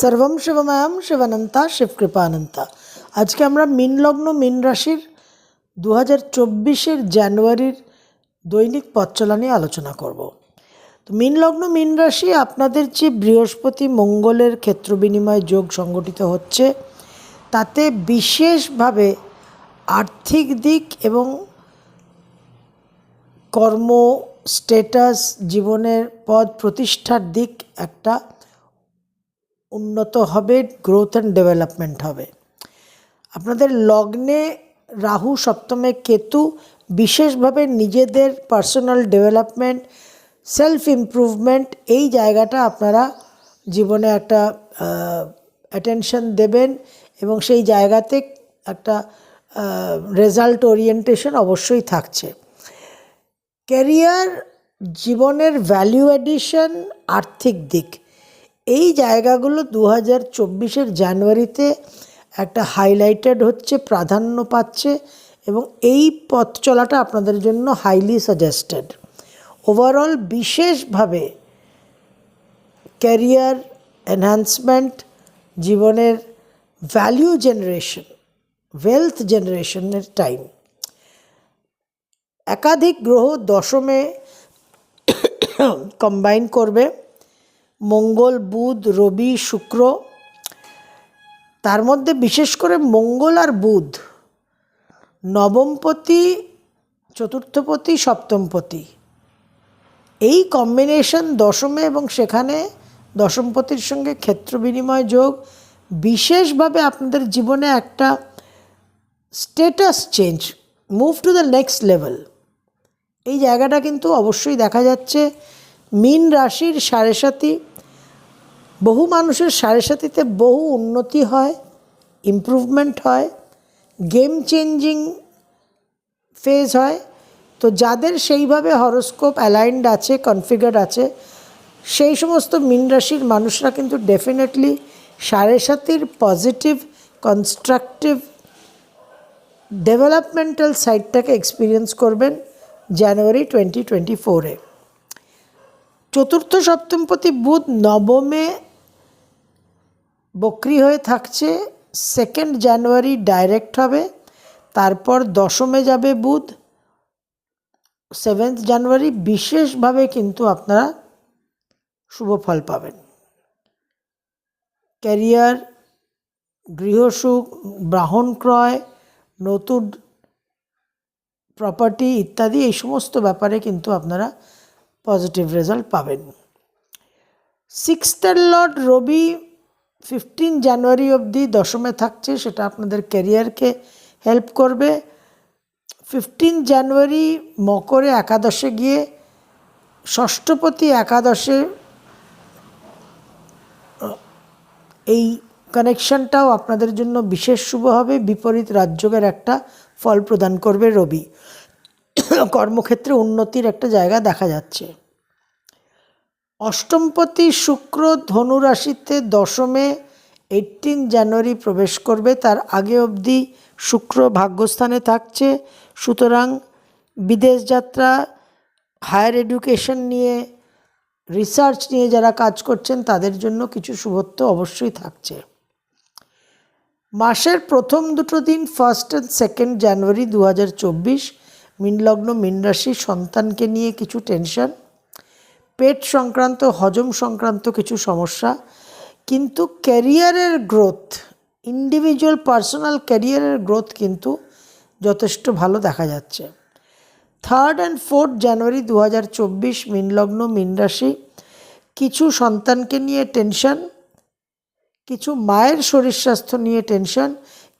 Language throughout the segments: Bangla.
সর্বম শিবময়াম শিবানন্তা শিবকৃপানন্তা। আজকে আমরা মিন লগ্ন, মিন রাশির দু হাজার চব্বিশের জানুয়ারির দৈনিক পথচলা নিয়ে আলোচনা করব। তো মিন লগ্ন, মিন রাশি আপনাদের যে বৃহস্পতি মঙ্গলের ক্ষেত্র বিনিময় যোগ সংগঠিত হচ্ছে, তাতে বিশেষভাবে আর্থিক দিক এবং কর্ম স্টেটাস জীবনের পদ প্রতিষ্ঠার দিক একটা উন্নত হবে গ্রোথ অ্যান্ড ডেভেলপমেন্ট হবে। আপনাদের লগ্নে রাহু, সপ্তমে কেতু বিশেষভাবে নিজেদের পার্সোনাল ডেভেলপমেন্ট সেলফ ইমপ্রুভমেন্ট এই জায়গাটা আপনারা জীবনে একটা অ্যাটেনশন দেবেন এবং সেই জায়গাতে একটা রেজাল্ট ওরিয়েন্টেশন অবশ্যই থাকছে। ক্যারিয়ার জীবনের ভ্যালু এডিশন আর্থিক দিক। এই জায়গাগুলো দু হাজার চব্বিশের জানুয়ারিতে একটা হাইলাইটেড হচ্ছে, প্রাধান্য পাচ্ছে এবং এই পথ চলাটা আপনাদের জন্য হাইলি সাজেস্টেড ওভারঅল বিশেষভাবে ক্যারিয়ার এনহ্যান্সমেন্ট জীবনের ভ্যালু জেনারেশন ওয়েলথ জেনারেশনের টাইম একাধিক গ্রহ দশমে কম্বাইন করবে। মঙ্গল, বুধ, রবি, শুক্র। তার মধ্যে বিশেষ করে মঙ্গল আর বুধ। নবমপতি, চতুর্থপতি, সপ্তমপতি। এই কম্বিনেশন দশমে এবং সেখানে দশমপতির সঙ্গে ক্ষেত্র বিনিময় যোগ। বিশেষভাবে আপনাদের জীবনে একটা status change move to the next level এই জায়গাটা কিন্তু অবশ্যই দেখা যাচ্ছে। মিন রাশির সাড়ে সাথী বহু মানুষের সাড়ে সাথীতে বহু উন্নতি হয় ইমপ্রুভমেন্ট হয় গেম চেঞ্জিং ফেজ হয়। তো যাদের সেইভাবে হরোস্কোপ অ্যালাইন্ড আছে কনফিগার্ড আছে, সেই সমস্ত মিন রাশির মানুষরা কিন্তু ডেফিনেটলি সাড়ে সাতির পজিটিভ কনস্ট্রাকটিভ ডেভেলপমেন্টাল সাইডটাকে এক্সপিরিয়েন্স করবেন জানুয়ারি টোয়েন্টি টোয়েন্টি ফোরে চতুর্থ সপ্তমপতি বুধ নবমে বক্রি হয়ে থাকছে সেকেন্ড জানুয়ারি ডাইরেক্ট হবে, তারপর দশমে যাবে বুধ সেভেন্থ জানুয়ারি বিশেষভাবে কিন্তু আপনারা শুভ ফল পাবেন। ক্যারিয়ার গৃহসুখ বাহন ক্রয়, নতুন প্রপার্টি ইত্যাদি এই সমস্ত ব্যাপারে কিন্তু আপনারা পজিটিভ রেজাল্ট পাবেন। সিক্সথের লর্ড রবি ফিফটিন জানুয়ারি অবধি দশমে থাকছে, সেটা আপনাদের ক্যারিয়ারকে হেল্প করবে। ফিফটিন জানুয়ারি মকরে একাদশে গিয়ে ষষ্ঠপতি একাদশে এই কানেকশনটাও আপনাদের জন্য বিশেষ শুভ হবে। বিপরীত রাজযোগের একটা ফল প্রদান করবে রবি। কর্মক্ষেত্রে উন্নতির একটা জায়গা দেখা যাচ্ছে। অষ্টমপতি শুক্র ধনুরাশিতে দশমে এইটিন জানুয়ারি প্রবেশ করবে। তার আগে অবধি শুক্র ভাগ্যস্থানে থাকছে। সুতরাং বিদেশ যাত্রা হায়ার এডুকেশন নিয়ে রিসার্চ নিয়ে যারা কাজ করছেন, তাদের জন্য কিছু শুভত্ব অবশ্যই থাকছে। মাসের প্রথম দুটো দিন ফার্স্ট অ্যান্ড সেকেন্ড জানুয়ারি দু হাজার চব্বিশ, মিনলগ্ন মিন রাশি সন্তানকে নিয়ে কিছু টেনশন পেট সংক্রান্ত, হজম সংক্রান্ত কিছু সমস্যা, কিন্তু ক্যারিয়ারের গ্রোথ ইন্ডিভিজুয়াল পার্সোনাল ক্যারিয়ারের গ্রোথ কিন্তু যথেষ্ট ভালো দেখা যাচ্ছে। থার্ড অ্যান্ড ফোর্থ জানুয়ারি দু হাজার চব্বিশ, মিনলগ্ন মিন রাশি কিছু সন্তানকে নিয়ে টেনশন কিছু মায়ের শরীর স্বাস্থ্য নিয়ে টেনশন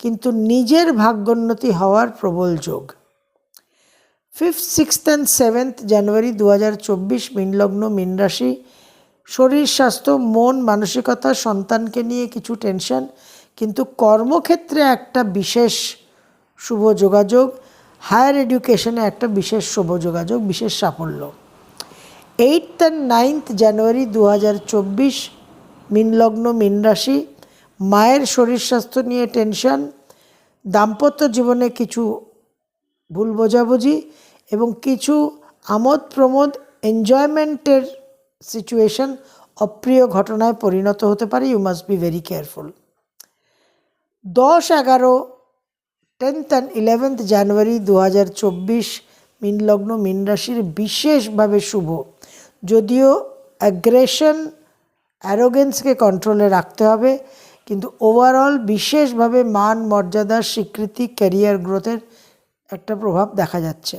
কিন্তু নিজের ভাগ্যোন্নতি হওয়ার প্রবল যোগ। Fifth sixth and seventh January দু হাজার চব্বিশ মিনলগ্ন মিন রাশি। শরীর, স্বাস্থ্য, মন, মানসিকতা, সন্তানকে নিয়ে কিছু টেনশন কিন্তু কর্মক্ষেত্রে একটা বিশেষ শুভ যোগাযোগ হায়ার এডুকেশনে একটা বিশেষ শুভ যোগাযোগ, বিশেষ সাফল্য। এইট অ্যান্ড নাইন্থ জানুয়ারি দু হাজার চব্বিশ মিনলগ্ন মিন রাশি। মায়ের শরীর স্বাস্থ্য নিয়ে টেনশন দাম্পত্য জীবনে কিছু ভুল বোঝাবুঝি এবং কিছু আমোদ প্রমোদ এনজয়মেন্টের সিচুয়েশন অপ্রিয় ঘটনায় পরিণত হতে পারে। You must be very careful দশ এগারো টেন্থ অ্যান্ড ইলেভেন্থ জানুয়ারি দু হাজার চব্বিশ মিন লগ্ন মিন রাশির বিশেষভাবে শুভ। যদিও অ্যাগ্রেশন অ্যারোগেন্সকে কন্ট্রোলে রাখতে হবে, কিন্তু ওভারঅল বিশেষভাবে মান, মর্যাদা, স্বীকৃতি ক্যারিয়ার গ্রোথের একটা প্রভাব দেখা যাচ্ছে।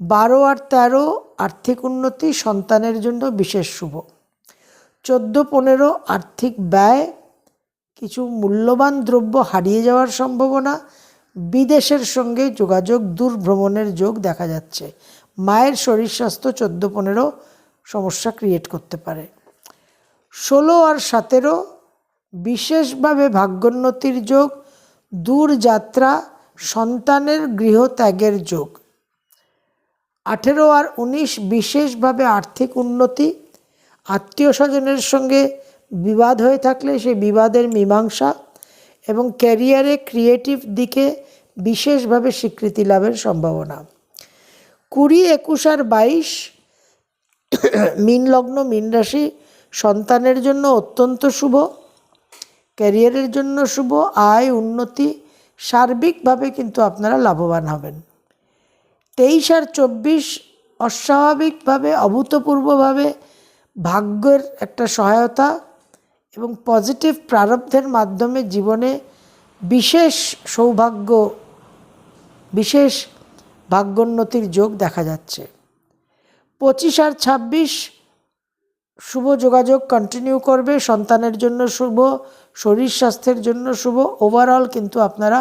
বারো আর তেরো আর্থিক উন্নতি সন্তানের জন্য বিশেষ শুভ। চোদ্দ, পনেরো আর্থিক ব্যয় কিছু মূল্যবান দ্রব্য হারিয়ে যাওয়ার সম্ভাবনা, বিদেশের সঙ্গে যোগাযোগ দূর ভ্রমণের যোগ দেখা যাচ্ছে। মায়ের শরীর স্বাস্থ্য চোদ্দ, পনেরো সমস্যা ক্রিয়েট করতে পারে। ষোলো আর সতেরো বিশেষভাবে ভাগ্যোন্নতির যোগ, দূর যাত্রা সন্তানের গৃহত্যাগের যোগ। আঠেরো আর উনিশ বিশেষভাবে আর্থিক উন্নতি। আত্মীয় স্বজনের সঙ্গে বিবাদ হয়ে থাকলে সেই বিবাদের মীমাংসা এবং ক্যারিয়ারে ক্রিয়েটিভ দিকে বিশেষভাবে স্বীকৃতি লাভের সম্ভাবনা। কুড়ি, একুশ আর বাইশ মিন লগ্ন, মিন রাশি সন্তানের জন্য অত্যন্ত শুভ। ক্যারিয়ারের জন্য শুভ, আয়, উন্নতি সার্বিকভাবে কিন্তু আপনারা লাভবান হবেন। তেইশ আর চব্বিশ অস্বাভাবিকভাবে, অভূতপূর্বভাবে ভাগ্যের একটা সহায়তা এবং পজিটিভ প্রারব্ধের মাধ্যমে জীবনে বিশেষ সৌভাগ্য, বিশেষ ভাগ্যোন্নতির যোগ দেখা যাচ্ছে। পঁচিশ আর ছাব্বিশ, শুভ যোগাযোগ কন্টিনিউ করবে, সন্তানের জন্য শুভ শরীর স্বাস্থ্যের জন্য শুভ। ওভারঅল কিন্তু আপনারা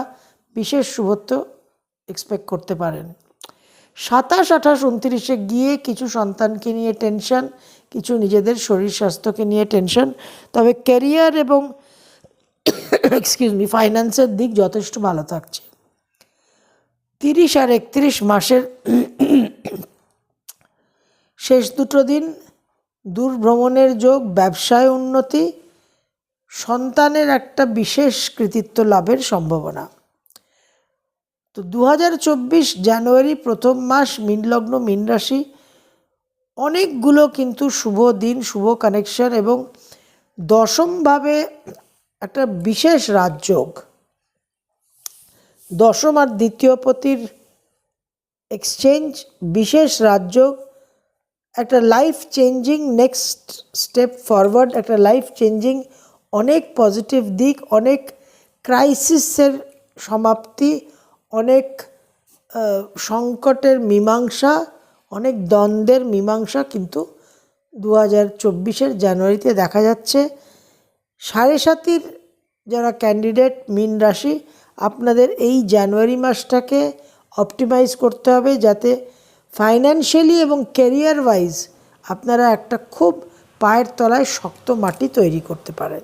বিশেষ শুভত্ব এক্সপেক্ট করতে পারেন। সাতাশ, আঠাশ, উনত্রিশে গিয়ে কিছু সন্তানকে নিয়ে টেনশন কিছু নিজেদের শরীর স্বাস্থ্যকে নিয়ে টেনশন তবে ক্যারিয়ার এবং এক্সকিউজ মি ফাইন্যান্সের দিক যথেষ্ট ভালো থাকছে। তিরিশ আর একত্রিশ মাসের শেষ দুটো দিন দূর ভ্রমণের যোগ, ব্যবসায় উন্নতি সন্তানের একটা বিশেষ কৃতিত্ব লাভের সম্ভাবনা। তো দু হাজার চব্বিশ জানুয়ারি প্রথম মাস মিনলগ্ন মিন রাশি, অনেকগুলো কিন্তু শুভ দিন, শুভ কানেকশন এবং দশমভাবে একটা বিশেষ রাজযোগ দশম আর দ্বিতীয় পতির এক্সচেঞ্জ বিশেষ রাজযোগ একটা life changing next step forward একটা লাইফ চেঞ্জিং অনেক পজিটিভ দিক, অনেক ক্রাইসিসের সমাপ্তি, অনেক সংকটের মীমাংসা, অনেক দ্বন্দ্বের মীমাংসা কিন্তু দু হাজার চব্বিশের জানুয়ারিতে দেখা যাচ্ছে। সাড়ে সাতির যারা ক্যান্ডিডেট মিন রাশি, আপনাদের এই জানুয়ারি মাসটাকে অপটিমাইজ করতে হবে যাতে ফাইন্যান্সিয়ালি এবং ক্যারিয়ার ওয়াইজ আপনারা একটা খুব পায়ের তলায় শক্ত মাটি তৈরি করতে পারেন।